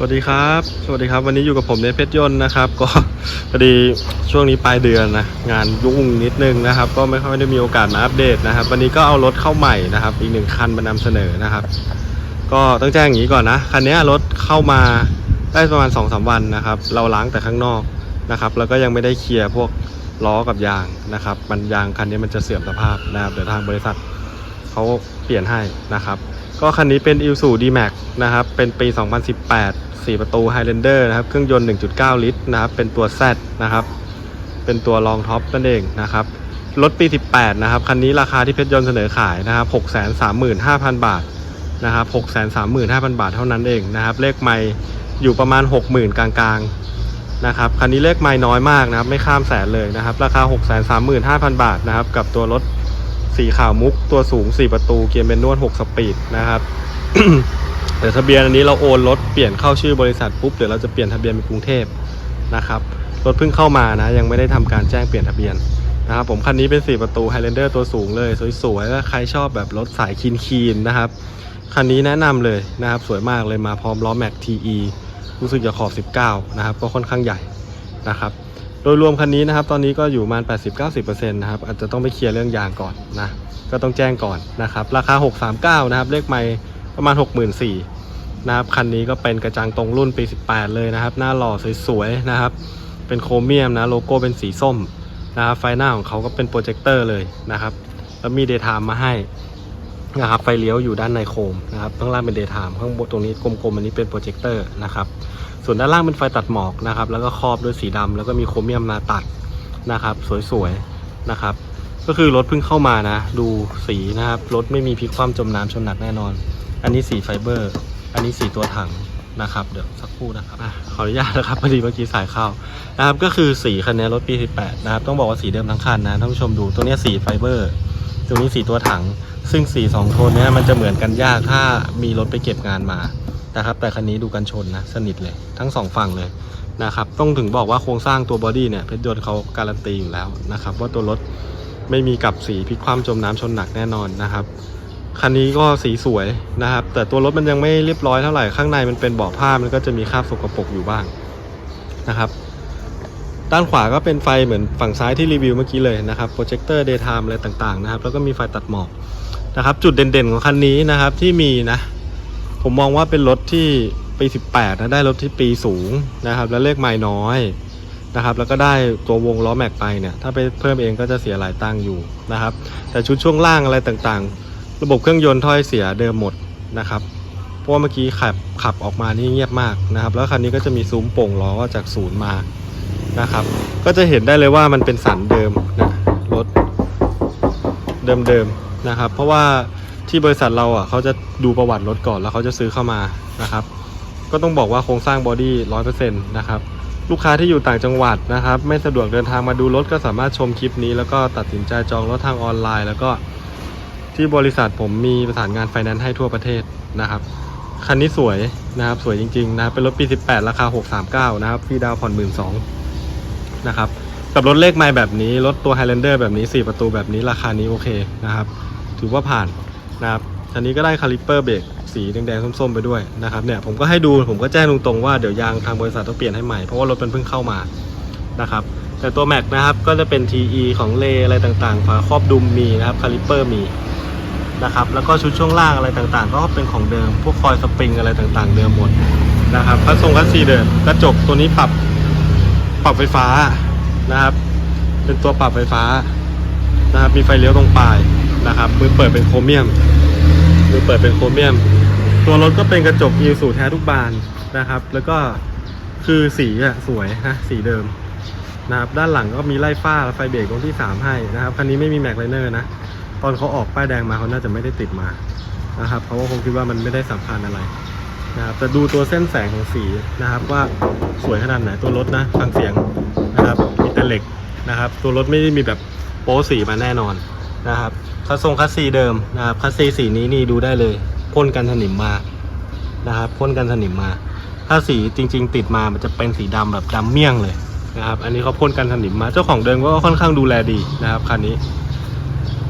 สวัสดีครับ สวัสดีครับ วันนี้อยู่กับผมในเพชรยนต์นะครับ ก็พอดีช่วงนี้ปลายเดือนนะ งานยุ่งนิดนึงนะครับ ก็ไม่ค่อยได้มีโอกาสมาอัปเดตนะครับ วันนี้ก็เอารถเข้าใหม่นะครับ อีกหนึ่งคันมานำเสนอนะครับ ก็ต้องแจ้งอย่างนี้ก่อนนะ คันนี้รถเข้ามาได้ประมาณ2อสวันนะครับ เราล้างแต่ข้างนอกนะครับ แล้วก็ยังไม่ได้เคลียร์พวกล้อกับยางนะครับ มันยางคันนี้มันจะเสื่อมสภาพนะครับ เดี๋ยวทางบริษัทเขาเปลี่ยนให้นะครับ ก็คันนี้เป็น i l s u D-Max นะครับ เป็นปี 2018 4 ประตู Highlander นะครับ เครื่องยนต์ 1.9 ลิตรนะครับ เป็นตัว Z นะครับ เป็นตัวรองท็อปนั่นเองนะครับ รถปี 18 นะครับ คันนี้ราคาที่เพชรยนต์เสนอขายนะครับ 635,000 บาทนะครับ 635,000 บาทเท่านั้นเองนะครับ เลขไม่อยู่ประมาณ 60,000 กลางๆนะครับ คันนี้เลขไม่น้อยมากนะครับ ไม่ข้ามแสนเลยนะครับ ราคา 635,000 บาทนะครับ กับตัวรถ สีขาวมุกตัวสูง 4 ประตู เกียร์เมนนวล6สปีดนะครับเดี๋ยวทะเบียนอันนี้เราโอนรถเปลี่ยนเข้าชื่อบริษัทปุ๊บเดี๋ยวเราจะเปลี่ยนทะเบียนเป็นกรุงเทพนะครับรถเพิ่งเข้ามานะ ยังไม่ได้ทำการแจ้งเปลี่ยนทะเบียนนะครับผมคันนี้เป็น 4 ประตู Highlander ตัวสูงเลย สวยๆถ้าใครชอบแบบรถสายคีนคีนๆนะครับคันนี้แนะนำเลยนะครับสวยมากเลยมาพร้อมล้อแม็ก TE รู้สึกจะขอบ 19 นะครับก็ค่อนข้างใหญ่นะครับ โดยรวมคันนี้นะครับ ตอนนี้ก็อยู่ประมาณ 80-90%นะครับ อาจจะต้องไปเคลียร์เรื่องยางก่อนนะ ก็ต้องแจ้งก่อนนะครับ ราคา 639 นะครับ เลขไม่ประมาณ 64,000นะครับ คันนี้ก็เป็นกระจังตรงรุ่นปี 18 เลยนะครับ หน้าหล่อสวยๆนะครับ เป็นโครเมียมนะ โลโก้เป็นสีส้มนะครับ ไฟหน้าของเขาก็เป็นโปรเจคเตอร์เลยนะครับ แล้วมีเดย์ไทม์มาให้นะครับ ไฟเลี้ยวอยู่ด้านในโคมนะครับ ข้างล่างเป็นเดย์ไทม์ข้างบนตรงนี้กลมๆ อันนี้เป็นโปรเจคเตอร์นะครับ ส่วนด้านล่างเป็นไฟตัดหมอกนะครับ แล้วก็ครอบด้วยสีดำแล้วก็มีโครเมียมมาตัดนะครับ สวยๆนะครับ ก็คือรถเพิ่งเข้ามานะ ดูสีนะครับรถไม่มีพลิกคว่ำจมน้ำชนหนักแน่นอน อันนี้สีไฟเบอร์ อันนี้สีตัวถังนะครับเดี๋ยวสักครู่นะครับอะขออนุญาตนะครับพอดีเมื่อกี้สายเข้านะครับ ก็คือสีคันนี้รถปี 18 นะครับ ต้องบอกว่าสีเดิมทั้งคันนะท่านผู้ชมดูตัวนี้สีไฟเบอร์ตัวนี้สีตัวถัง ซึ่งสีสองโทนนี้มันจะเหมือนกันยากถ้ามีรถไปเก็บงานมา นะครับ แต่คันนี้ดูกันชนนะ สนิทเลยทั้งสองฝั่งเลยนะครับ ต้องถึงบอกว่าโครงสร้างตัวบอดี้เนี่ยเพชรยนต์เขาการันตีอยู่แล้วนะครับ ว่าตัวรถไม่มีกับสีพลิกคว่ำจมน้ำชนหนักแน่นอนนะครับคันนี้ก็สีสวยนะครับ แต่ตัวรถมันยังไม่เรียบร้อยเท่าไหร่ข้างในมันเป็นเบาะผ้ามันก็จะมีคราบสกปรกอยู่บ้างนะครับด้านขวาก็เป็นไฟเหมือนฝั่งซ้ายที่รีวิวเมื่อกี้เลยนะครับโปรเจคเตอร์เดย์ไทม์อะไรต่างๆนะครับ แล้วก็มีไฟตัดหมอกนะครับ จุดเด่นๆของคันนี้นะครับที่มีนะ ผมมองว่าเป็นรถที่ปี 18 นะได้รถที่ปีสูงนะครับ แล้วเลขไม่น้อยนะครับ แล้วก็ได้ตัววงล้อแม็กไปเนี่ย ถ้าไปเพิ่มเองก็จะเสียหลายตังค์อยู่นะครับ แต่ชุดช่วงล่างอะไรต่างๆ ระบบเครื่องยนต์ถ้อยเสียเดิมหมดนะครับ เพราะว่าเมื่อกี้ขับขับออกมานี่เงียบมากนะครับ แล้วคันนี้ก็จะมีซุ้มโป่งล้อจากศูนย์มานะครับ ก็จะเห็นได้เลยว่ามันเป็นสันเดิมนะรถเดิมๆนะครับ เพราะว่า ที่บริษัทเราอะเขาจะดูประวัติรถก่อนแล้วเขาจะซื้อเข้ามานะครับ ก็ต้องบอกว่าโครงสร้างบอดี้ร้อยเปอร์เซ็นต์นะครับลูกค้าที่อยู่ต่างจังหวัดนะครับ ไม่สะดวกเดินทางมาดูรถก็สามารถชมคลิปนี้ แล้วก็ตัดสินใจจองรถทางออนไลน์ แล้วก็ที่บริษัทผมมีประสานงานไฟแนนซ์ให้ทั่วประเทศนะครับคันนี้สวยนะครับสวยจริงๆนะเป็นรถปี 18 ราคา 639 นะครับฟรีดาวผ่อน 12,000นะครับกับรถเลขไมล์แบบนี้ รถตัว Highlander แบบนี้ 4 ประตูแบบนี้ราคานี้โอเคนะครับ ถือว่าผ่าน นะครับอันนี้ก็ได้คาลิปเปอร์เบรกสีแดงๆส้มๆไปด้วยนะครับเนี่ยผมก็ให้ดูผมก็แจ้งตรงๆว่าเดี๋ยวยางทางบริษัทต้องเปลี่ยนให้ใหม่เพราะว่ารถมันเพิ่งเข้ามานะครับแต่ตัวแม็กนะครับก็จะเป็น TE ของเลอะไรต่างๆฝาครอบดุมมีนะครับคาลิปเปอร์มีนะครับแล้วก็ชุดช่วงล่างอะไรต่างๆ ก็เป็นของเดิม พวกคอยสปริงอะไรต่างๆ เดิมหมดนะครับพัดทรงคัสซีเดิมกระจกตัวนี้ปรับปรับไฟฟ้านะครับ เป็นตัวปรับไฟฟ้านะครับมีไฟเลี้ยวตรงปลาย นะครับมือเปิดเป็นโครเมียมมือเปิดเป็นโครเมียม ตัวรถก็เป็นกระจกยิวสูแท้ทุกบานนะครับ แล้วก็คือสีอะสวยนะสีเดิมนะครับด้านหลังก็มีไล่ฟ้าและไฟเบรกตรงที่ 3 ให้นะครับคันนี้ไม่มีแม็กไลเนอร์นะตอนเขาออกป้ายแดงมาเขาน่าจะไม่ได้ติดมานะครับเพราะว่าคงคิดว่ามันไม่ได้สำคัญอะไรนะครับแต่ดูตัวเส้นแสงของสีนะครับ ว่าสวยขนาดไหนตัวรถนะฟังเสียงนะครับมีแต่เหล็กนะครับ ตัวรถไม่ได้มีแบบโป๊สีมาแน่นอน นะครับคัสทรงคัสซีเดิมนะครับคัสซีสีนี้นี่ดูได้เลยพ่นกันสนิมมานะครับพ่นกันสนิมมา ถ้าสีจริง ๆ ติดมามันจะเป็นสีดำแบบดำเมี่ยงเลยนะครับ อันนี้เขาพ่นกันสนิมมา เจ้าของเดิมก็ค่อนข้างดูแลดีนะครับคันนี้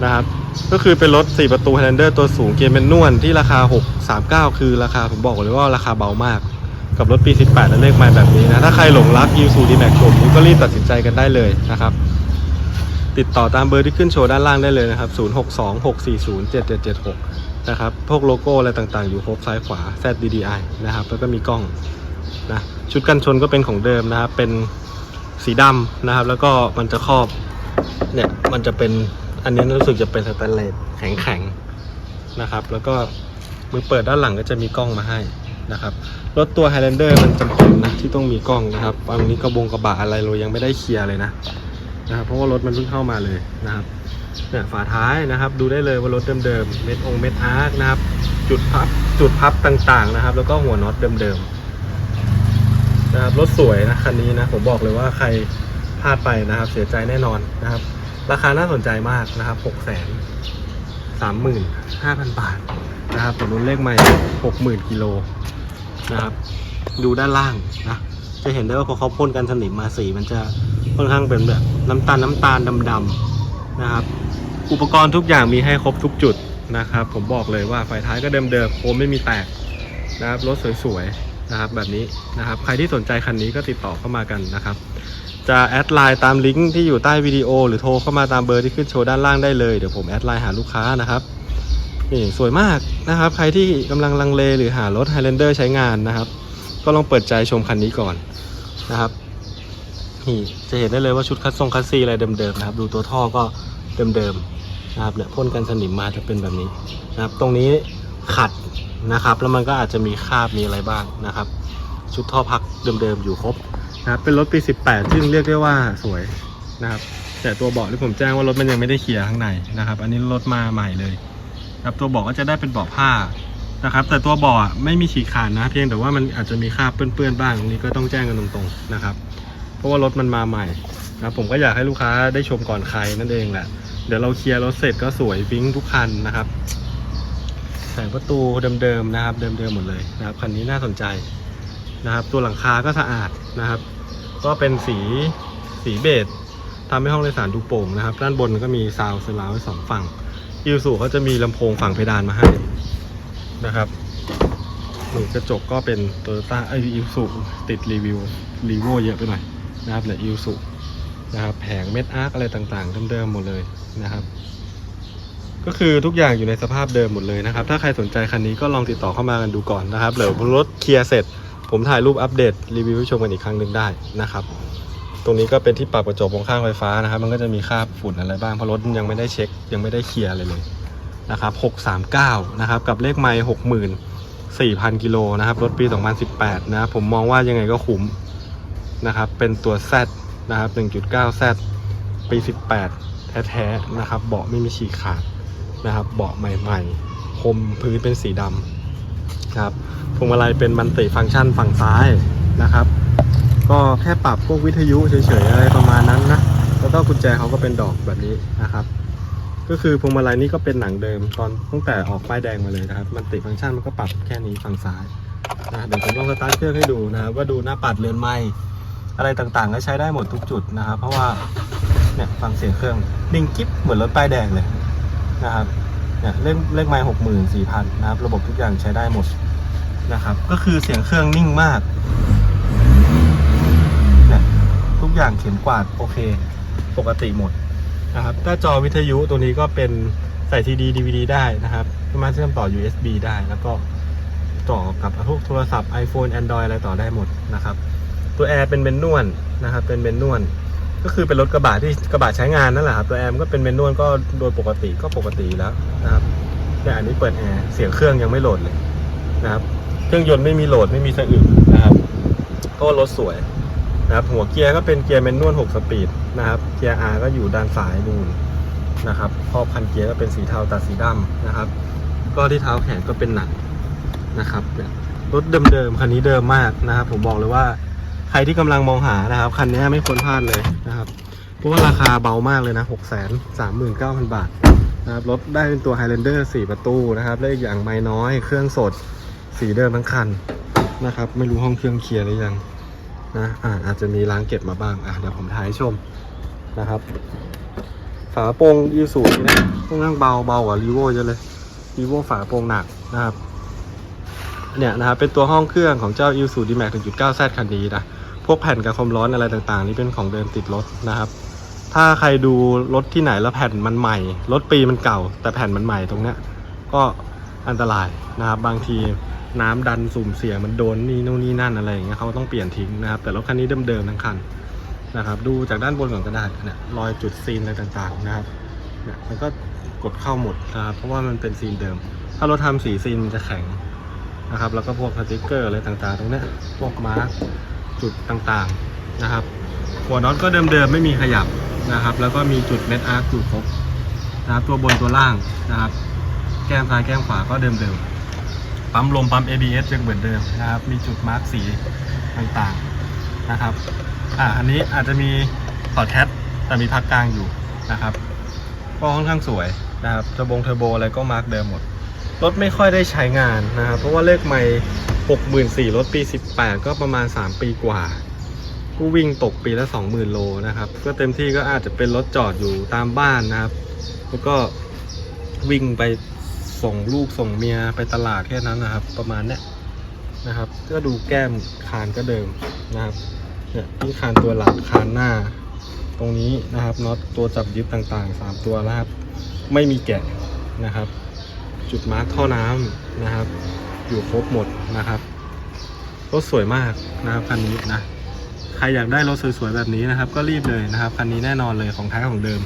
นะครับ ก็คือเป็นรถ 4 ประตู Highlander ตัวสูงเกียร์แมนนวลที่ราคา 639 คือราคาผมบอกเลยว่าราคาเบามาก กับรถปี 18 และเลขไมล์แบบนี้นะ ถ้าใครหลงรักยูซูดีแม็กโฉมนี้ก็รีบตัดสินใจกันได้เลยนะครับ ติดต่อตามเบอร์ที่ขึ้นโชว์ด้านล่างได้เลยนะครับ 0626407776 นะครับ พวกโลโก้อะไรต่างๆ อยู่ครบซ้ายขวา ZDDI นะครับ แล้วก็มีกล้องนะ ชุดกันชนก็เป็นของเดิมนะครับ เป็นสีดำนะครับ แล้วก็มันจะครอบ เนี่ย มันจะเป็น อันนี้รู้สึกจะเป็นสแตนเลสแข็งๆ นะครับ แล้วก็มือเปิดด้านหลังก็จะมีกล้องมาให้นะครับ รถตัว Highlander มันจำเป็นนะที่ต้องมีกล้องนะครับอันนี้กระบงกระบะอะไรเรายังไม่ได้เคลียร์เลยนะ นะครับเพราะว่ารถมันเพิ่งเข้ามาเลยนะครับเนี่ยฝาท้ายนะครับ ดูได้เลยว่ารถเดิมๆเม็ดองเม็ดอาร์คนะครับจุดพับจุดพับต่างๆนะครับ แล้วก็หัวน็อตเดิมๆนะครับรถสวยนะคันนี้นะผมบอกเลยว่าใครพลาดไปนะครับ เสียใจแน่นอนนะครับ ราคาน่าสนใจมากนะครับหกแสนสามหมื่นห้าพันบาทนะครับผมรุ่นเลขใหม่หกหมื่นกิโลนะครับ ดูด้านล่างนะ จะเห็นได้ว่าพอเขาพ่นกันสนิมมาสีมันจะค่อนข้างเป็นแบบน้ำตาลน้ำตาลดำๆนะครับ อุปกรณ์ทุกอย่างมีให้ครบทุกจุดนะครับ ผมบอกเลยว่าไฟท้ายก็เดิมๆโคมไม่มีแตกนะครับรถสวยๆนะครับแบบนี้นะครับ ใครที่สนใจคันนี้ก็ติดต่อเข้ามากันนะครับ จะแอดไลน์ตามลิงก์ที่อยู่ใต้วิดีโอ หรือโทรเข้ามาตามเบอร์ที่ขึ้นโชว์ด้านล่างได้เลยเดี๋ยวผมแอดไลน์หาลูกค้านะครับนี่สวยมากนะครับ ใครที่กำลังลังเลหรือหารถ Highlander ใช้งานนะครับ ก็ลองเปิดใจชมคันนี้ก่อนนะครับนี่จะเห็นได้เลยว่าชุดคัดทรงคัดซีอะไรเดิมๆนะครับ ดูตัวท่อก็เดิมๆนะครับเนี่ยพ่นกันสนิมมาจะเป็นแบบนี้นะครับ ตรงนี้ขัดนะครับ แล้วมันก็อาจจะมีคราบมีอะไรบ้างนะครับ ชุดท่อพักเดิมๆอยู่ครบนะครับเป็นรถปี 18 ซึ่งเรียกได้ว่าสวยนะครับ แต่ตัวเบาะที่ผมแจ้งว่ารถมันยังไม่ได้เคลียร์ข้างในนะครับ อันนี้รถมาใหม่เลยนะครับตัวเบาะก็จะได้เป็นเบาะผ้า นะครับ แต่ตัวเบ่อะไม่มีฉีกขาดนะ เพียงแต่ว่ามันอาจจะมีคราบเปื้อนๆบ้างตรงนี้ก็ต้องแจ้งกันตรงๆนะครับ เพราะว่ารถมันมาใหม่นะผมก็อยากให้ลูกค้าได้ชมก่อนใครนั่นเองแหละ เดี๋ยวเราเคลียร์รถเสร็จก็สวยวิ้งทุกคันนะครับแสงประตูเดิมๆนะครับ เดิมๆหมดเลยนะครับคันนี้น่าสนใจนะครับ ตัวหลังคาก็สะอาดนะครับ ก็เป็นสีสีเบจทำให้ห้องโดยสารดูโปร่งนะครับ ด้านบนก็มีซาวด์เซอร์ราวไว้สองฝั่งยูสุเขาจะมีลำโพงฝั่งเพดานมาให้ นะครับหนึ่กระจกก็เป็นโตโยต้าไออิวสุติดรีวิวรีโวเยอะไปหน่อยนะครับเนี่ยอิวสุนะครับแผงเม็ดอาร์คอะไรต่างๆเดิมๆหมดเลยนะครับ ก็คือทุกอย่างอยู่ในสภาพเดิมหมดเลยนะครับ ถ้าใครสนใจคันนี้ก็ลองติดต่อเข้ามากันดูก่อนนะครับเดี๋ยวรถเคลียร์เสร็จ ผมถ่ายรูปอัปเดตรีวิวให้ชมกันอีกครั้งหนึ่งได้นะครับ ตรงนี้ก็เป็นที่ปรับกระจกมองข้างไฟฟ้านะครับ มันก็จะมีคราบฝุ่นอะไรบ้างเพราะรถยังไม่ได้เช็คยังไม่ได้เคลียร์อะไรเลย นะครับ639นะครับกับเลขไมล์60,000 4,000กิโลนะครับรถปี 2018 นะครับผมมองว่ายังไงก็คุ้มนะครับเป็นตัว Z นะครับ1.9 Z ปี 18 แท้ๆนะครับเบาะไม่มีฉีกขาดนะครับเบาะใหม่ๆคมพื้นเป็นสีดำครับพวงมาลัยเป็นมันติฟังก์ชันฝั่งซ้ายนะครับ ก็แค่ปรับพวกวิทยุเฉยๆอะไรประมาณนั้นนะแล้วก็กุญแจเขาก็เป็นดอกแบบนี้นะครับ ก็คือพวงมาลัยนี่ก็เป็นหนังเดิมตอนตั้งแต่ออกป้ายแดงมาเลยนะครับ มันติดฟังก์ชันมันก็ปรับแค่นี้ฝั่งซ้ายนะเดี๋ยวผมลองสตาร์ทเครื่องให้ดูนะครับว่าดูหน้าปัดเรือนไม้อะไรต่างๆ ก็ใช้ได้หมดทุกจุดนะครับ เพราะว่าเนี่ยฟังเสียงเครื่องนิ่งกิ๊บเหมือนรถป้ายแดงเลยนะครับเนี่ยเลขเลขไม้หกหมื่นสี่พันนะครับ ระบบทุกอย่างใช้ได้หมดนะครับ ก็คือเสียงเครื่องนิ่งมากเนี่ยทุกอย่างเข็มกวาดโอเค ปกติหมด นะครับถ้าจอวิทยุตัวนี้ก็เป็นใส่ทีดีดีวดีได้นะครับสามารถเชื่อมต่อ USB ได้ แล้วก็ต่อกับพวกโทรศัพท์ iPhone Android อะไรต่อได้หมดนะครับ ตัวแอร์เป็นเมนนวลนะครับ เป็นเมนนวลก็คือเป็นรถกระบะที่กระบะใช้งานนั่นแหละครับ ตัวแอร์มันก็เป็นเมนนวลก็โดยปกติก็ปกติแล้วนะครับแต่อันนี้เปิดแอร์เสียงเครื่องยังไม่โหลดเลยนะครับ เครื่องยนต์ไม่มีโหลดไม่มีสะอึกนะครับก็รถสวย นะครับหัวเกียร์ก็เป็นเกียร์แมนนวล6สปีดนะครับเกียร์ R ก็อยู่ด้านซ้ายนู่นนะครับครอบคันเกียร์ก็เป็นสีเทาตัดสีดำนะครับ ก็ที่เท้าแขนก็เป็นหนังนะครับรถเดิมๆคันนี้เดิมมากนะครับ ผมบอกเลยว่าใครที่กำลังมองหานะครับคันนี้ไม่ควรพลาดเลยนะครับเพราะว่าราคาเบามากเลยนะ6 3 9 0 0 0บาทนะครับรถได้เป็นตัว Highlander 4 ประตูนะครับและอีกอย่างไม่น้อยเครื่องสดสีเดิมทั้งคันนะครับ ไม่รู้ห้องเครื่องเคลียร์หรือยัง นะอ่าอาจจะมีล้างเก็บมาบ้างอะเดี๋ยวผมถ่ายให้ชมนะครับ ฝาโปร่งยูสูนี่นะค่อนข้างเบาเบากว่ารีโวเยอะเลยรีโวฝาโปร่งหนักนะครับเนี่ยนะครับเป็นตัวห้องเครื่องของเจ้า i l s u d m a x 1.9Z คันนี้นะพวกแผ่นกันความร้อนอะไรต่างๆ นี่เป็นของเดิมติดรถนะครับ ถ้าใครดูรถที่ไหนแล้วแผ่นมันใหม่ รถปีมันเก่า แต่แผ่นมันใหม่ตรงเนี้ยก็อันตรายนะครับบางที น้ำดันสุ่มเสี่ยงมันโดนนี่นู่นนี่นั่นอะไรอย่างเงี้ยเขาต้องเปลี่ยนทิ้งนะครับ แต่รถคันนี้เดิมๆทั้งคันนะครับ ดูจากด้านบนก่อนก็ได้เนี่ยรอยจุดซีนอะไรต่างๆนะครับเนี่ยมันก็กดเข้าหมดนะครับเพราะว่ามันเป็นซีนเดิม ถ้ารถทำสีซีนมันจะแข็งนะครับ แล้วก็พวกสติ๊กเกอร์อะไรต่างๆ ตรงเนี้ยพวกมาร์กจุดต่างๆนะครับ หัวน็อตก็เดิมๆไม่มีขยับนะครับ แล้วก็มีจุดเม็ดอาร์คอยู่ครบนะครับตัวบนตัวล่างนะครับ แก้มซ้ายแก้มขวาก็เดิมๆ ปั๊มลมปั๊ม ABS ยังเหมือนเดิมนะครับ มีจุดมาร์กสีต่างๆนะครับ อ่าอันนี้อาจจะมีพอร์ตแคทแต่มีพักกลางอยู่นะครับ ก็ค่อนข้างสวยนะครับเทอร์โบเทอร์โบอะไรก็มาร์กเดิมหมด รถไม่ค่อยได้ใช้งานนะครับ เพราะว่าเลขไม่หกหมื่นสี่รถปี 18 ก็ประมาณ 3 ปีกว่าก็วิ่งตกปีละ 20,000 โลนะครับก็เต็มที่ก็อาจจะเป็นรถจอดอยู่ตามบ้านนะครับ แล้วก็วิ่งไป ส่งลูกส่งเมียไปตลาดแค่นั้นนะครับ ประมาณเนี้ยนะครับ ก็ดูแก้มคานก็เดิมนะครับเนี่ยที่คานตัวหลังคานหน้า ตรงนี้นะครับน็อตตัวจับยึดต่างๆ 3 ตัวนะครับ ไม่มีแกะนะครับ จุดมาร์คท่อน้ำนะครับ อยู่ครบหมดนะครับรถสวยมากนะครับคันนี้นะใครอยากได้รถสวยๆแบบนี้นะครับ ก็รีบเลยนะครับคันนี้แน่นอนเลยของแท้ของเดิม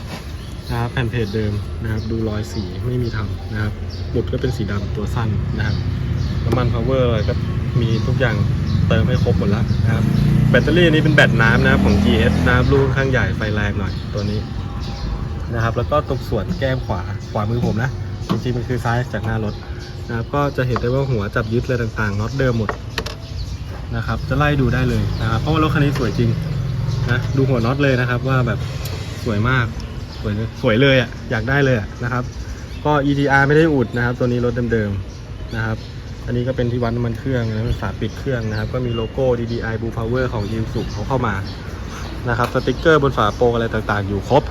นะครับแผ่นเพจเดิมนะครับดูรอยสีไม่มีทำนะครับหมุดก็เป็นสีดำตัวสั้นนะครับน้ำมันพาวเวอร์อะไรก็มีทุกอย่างเติมให้ครบหมดแล้วนะครับแบตเตอรี่นี้เป็นแบตน้ำนะครับของ GS นะครับลูกค่อนข้างใหญ่ไฟแรงหน่อยตัวนี้นะครับแล้วก็ตรงส่วนแก้มขวาขวามือผมนะจริงๆมันคือซ้ายจากหน้ารถนะครับก็จะเห็นได้ว่าหัวจับยึดอะไรต่างๆน็อตเดิมหมดนะครับจะไล่ดูได้เลยนะครับเพราะว่ารถคันนี้สวยจริงนะดูหัวน็อตเลยนะครับว่าแบบสวยมาก สวยสวยเลยอะอยากได้เลยอะนะครับ ก็ ETR ไม่ได้อุดนะครับ ตัวนี้รถเดิมๆนะครับ อันนี้ก็เป็นที่วัดน้ำมันเครื่องนะฝาปิดเครื่องนะครับ ก็มีโลโก้ DDI Blue Power ของ i l s u เขาเข้ามานะครับสติกเกอร์บนฝาโปรงอะไรต่างๆ อยู่ครบ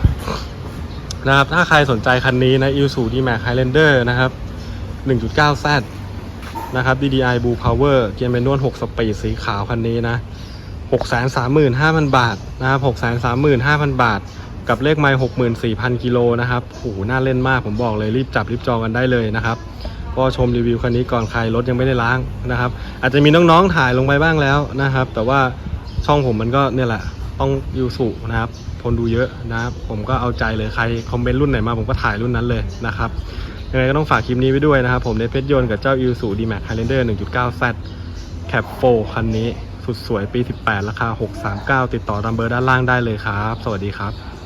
นะครับ ถ้าใครสนใจคันนี้นะ i l s u D-Max Highlander นะครับ 1.9Z นะครับ DDI Blue Power เกียร์แมนนวล6สปีดสีขาวคันนี้นะ 635,000 บาทนะครับ635,000 บาท กับเลขไมล์64,000กิโลนะครับโหน่าเล่นมากผมบอกเลยรีบจับรีบจองกันได้เลยนะครับ ก็ชมรีวิวคันนี้ก่อนใครรถยังไม่ได้ล้างนะครับ อาจจะมีน้องๆถ่ายลงไปบ้างแล้วนะครับ แต่ว่าช่องผมมันก็เนี่ยแหละต้องยูสุนะครับคนดูเยอะนะครับผมก็เอาใจเลยใครคอมเมนต์รุ่นไหนมาผมก็ถ่ายรุ่นนั้นเลยนะครับยังไงก็ต้องฝากคลิปนี้ไว้ด้วยนะครับ ผมในเพชรยนต์กับเจ้า i l s u D-Max Highlander 1.9Z Cap 4คันนี้สุดสวยปี 18 ราคา 639 ติดต่อตามเบอร์ด้านล่างได้เลยครับ สวัสดีครับ